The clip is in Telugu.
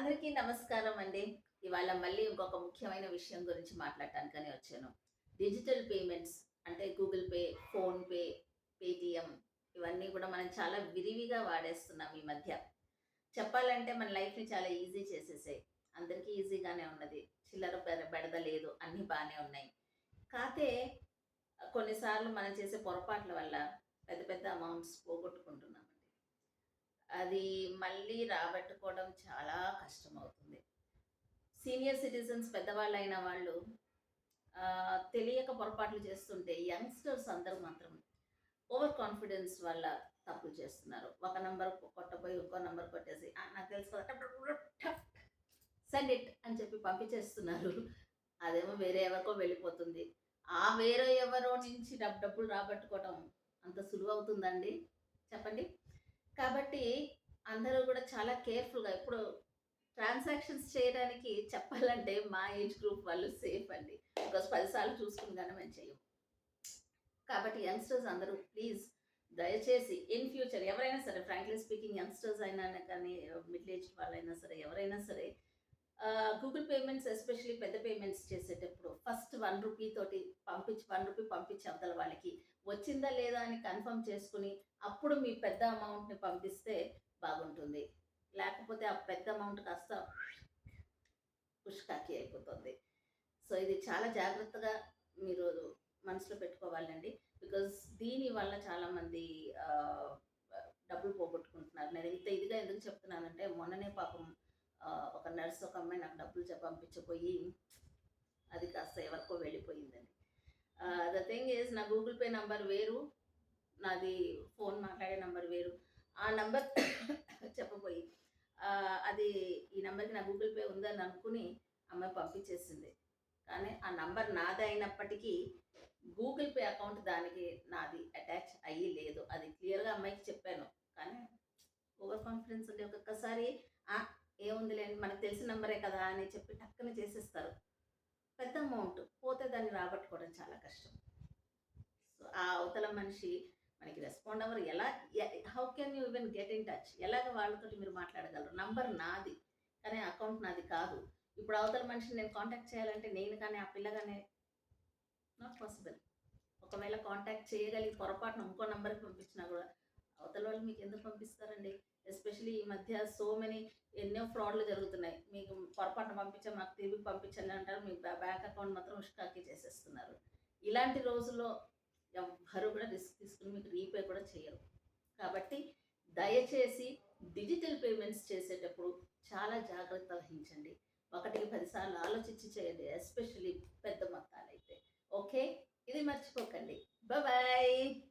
అందరికీ నమస్కారం అండి. ఇవాళ మళ్ళీ ఇంకొక ముఖ్యమైన విషయం గురించి మాట్లాడటానికని వచ్చాను. డిజిటల్ పేమెంట్స్ అంటే గూగుల్ పే ఫోన్పే పేటిఎం ఇవన్నీ కూడా మనం చాలా విరివిగా వాడేస్తున్నాం ఈ మధ్య. చెప్పాలంటే మన లైఫ్ని చాలా ఈజీ చేసేసాయి. అందరికీ ఈజీగానే ఉన్నది. చిల్లర బెడద లేదు. అన్నీ బాగానే ఉన్నాయి. కాతే కొన్నిసార్లు మనం చేసే పొరపాట్ల వల్ల పెద్ద పెద్ద అమౌంట్స్ పోగొట్టుకుంటున్నామండి. అది మళ్ళీ రాబట్టుకోవడం చాలా కష్టం అవుతుంది సీనియర్ సిటిజన్స్ పెద్దవాళ్ళు అయిన వాళ్ళు తెలియక పొరపాట్లు చేస్తుంటే యంగ్స్టర్స్ అందరూ మాత్రం ఓవర్ కాన్ఫిడెన్స్ వల్ల తప్పులు చేస్తున్నారు. ఒక నంబర్ కొట్టబోయి ఇంకో నంబర్ కొట్టేసి నాకు తెలుసు సెండ్ ఇట్ అని చెప్పి పంపించేస్తున్నారు. అదేమో వేరే ఎవరికో వెళ్ళిపోతుంది. ఆ వేరే ఎవరో నుంచి డబ్బు డబ్బులు రాబట్టుకోవటం అంత సులువు అవుతుందండి? చెప్పండి. కాబట్టి అందరూ కూడా చాలా కేర్ఫుల్గా ఇప్పుడు ట్రాన్సాక్షన్స్ చేయడానికి చెప్పాలంటే మా ఏజ్ గ్రూప్ వాళ్ళు సేఫ్ అండి. బికాస్ పదిసార్లు చూసుకుని మేము చెయ్యం కాబట్టి యంగ్స్టర్స్ అందరూ ప్లీజ్ దయచేసి ఇన్ ఫ్యూచర్ ఎవరైనా సరే ఫ్రాంక్లీ స్పీకింగ్ యంగ్స్టర్స్ అయినా కానీ మిడిల్ ఏజ్ వాళ్ళైనా సరే ఎవరైనా సరే గూగుల్ పేమెంట్స్ ఎస్పెషల్లీ పెద్ద పేమెంట్స్ చేసేటప్పుడు ఫస్ట్ వన్ రూపీ తోటి పంపించి వన్ రూపీ పంపించి అవతల వాళ్ళకి వచ్చిందా లేదా అని కన్ఫర్మ్ చేసుకుని అప్పుడు మీ పెద్ద అమౌంట్ని పంపిస్తే బాగుంటుంది. లేకపోతే ఆ పెద్ద అమౌంట్ కాస్త పుష్కాకి అయిపోతుంది. సో ఇది చాలా జాగ్రత్తగా మీరు మనసులో పెట్టుకోవాలండి. బికాజ్ దీని వల్ల చాలామంది డబ్బులు పోగొట్టుకుంటున్నారు. నేను ఇంత ఇదిగా ఎందుకు చెప్తున్నానంటే మొన్ననే పాపం ఒక నర్స్ ఒక అమ్మాయి నాకు డబ్బులు చెప్ప పంపించపోయి అది కాస్త ఎవరికో వెళ్ళిపోయిందండి. ద థింగ్ ఈజ్ నా గూగుల్ పే నంబర్ వేరు నాది ఫోన్ మాట్లాడే నంబర్ వేరు. ఆ నంబర్ చెప్పబోయి అది ఈ నెంబర్కి నా గూగుల్ పే ఉందని అనుకుని అమ్మాయి పంపించేసింది. కానీ ఆ నంబర్ నాది అయినప్పటికీ గూగుల్ పే అకౌంట్ దానికి నాది అటాచ్ అయ్యి లేదు. అది క్లియర్గా అమ్మాయికి చెప్పాను. కానీ ఓవర్ కాన్ఫిడెన్స్ ఉండే ఒక్కొక్కసారి ఏముందిలేండి మనకు తెలిసిన నంబరే కదా అని చెప్పి టక్కన చేసేస్తారు. పెద్ద అమౌంట్. పోతే దాన్ని రాబట్టుకోవడం చాలా కష్టం. సో ఆ అవతల మనిషి మనకి రెస్పాండ్ అవ్వరు. ఎలా how can you even get in touch ఎలాగ వాళ్ళతోటి మీరు మాట్లాడగలరు? నంబర్ నాది కానీ అకౌంట్ నాది కాదు. ఇప్పుడు అవతల మనిషిని నేను కాంటాక్ట్ చేయాలంటే నేను కానీ ఆ పిల్ల కానీ నాట్ పాసిబుల్ ఒకవేళ కాంటాక్ట్ చేయగలిగి పొరపాటున ఇంకో నెంబర్కి పంపించినా కూడా అవతల వాళ్ళు మీకు ఎందుకు పంపిస్తారండి? ఎస్పెషలీ ఈ మధ్య సో మెనీ ఎన్నో ఫ్రాడ్లు జరుగుతున్నాయి. మీకు పొరపాటున పంపించాం మాకు తిరిగి పంపించండి అంటారు. మీ బ్యాంక్ అకౌంట్ మాత్రం ఉష్కాకి చేసేస్తున్నారు. ఇలాంటి రోజుల్లో ఎవ్వరు కూడా రిస్క్ తీసుకుని మీకు రీపే కూడా చేయరు. కాబట్టి దయచేసి డిజిటల్ పేమెంట్స్ చేసేటప్పుడు చాలా జాగ్రత్త వహించండి. ఒకటికి పదిసార్లు ఆలోచించి చేయండి ఎస్పెషల్లీ పెద్ద మొత్తాలైతే. ఓకే ఇది మర్చిపోకండి. బాయ్